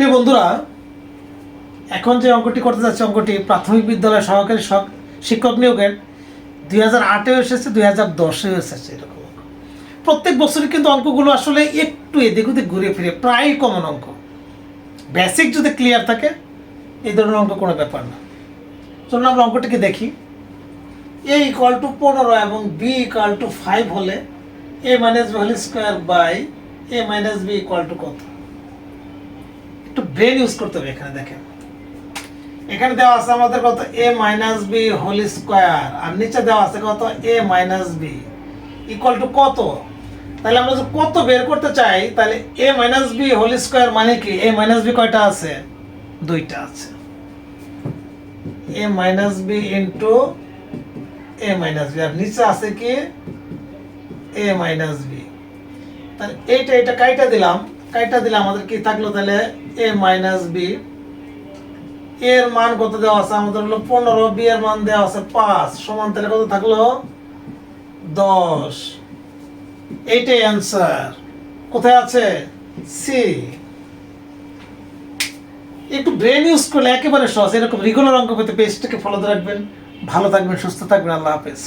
প্রিয় বন্ধুরা, এখন যে অঙ্কটি করতে যাচ্ছে, অঙ্কটি প্রাথমিক বিদ্যালয় সহকারী শিক্ষক নিয়োগের দুই হাজার আটেও এসেছে, দুই হাজার দশেও এসেছে এরকম। প্রত্যেক বছরই কিন্তু অঙ্কগুলো আসলে একটু এদিক ওদিক ঘুরে ফিরে প্রায় কমন অঙ্ক। বেসিক যদি ক্লিয়ার থাকে, এই ধরনের অঙ্ক কোনো ব্যাপার না। চলুন আমরা অঙ্কটিকে দেখি। এ ইকুয়াল টু পনেরো এবং বি ইকুয়াল টু ফাইভ হলে A minus whole square by A minus B equal to কত? একটু ব্রেন ইউজ করতে হবে এখানে দেখেন। এখানে দেওয়া আছে আমাদের কত? A minus B whole square আর নিচে দেওয়া আছে কত? A minus B equal to কত? তাহলে আমরা যদি কত বের করতে চাই, তাহলে A minus B whole square মানে কি? এ মাইনাস বি কয়টা আছে? দুইটা আছে। A minus B into A minus B আর নিচে আছে কি? এ মাইনাস বি তাহলে এইটা এটা কাইটা দিলাম। কাইটা দিলে আমাদের কি থাকল তাহলে? এ মাইনাস বি এর মান কত দেওয়া আছে? আমাদের হলো পনেরো বি এর মান দেওয়া আছে পাঁচ। সমান তাহলে কত থাকল? দশ। এইটাই অ্যান্সার কোথায় আছে? সি একটু ব্রেন ইউজ করলে একেবারে সহজ। এরকম রেগুলার অঙ্ক পেতে পেজটাকে ফলো রাখবেন। ভালো থাকবেন, সুস্থ থাকবেন। আল্লাহ হাফেজ।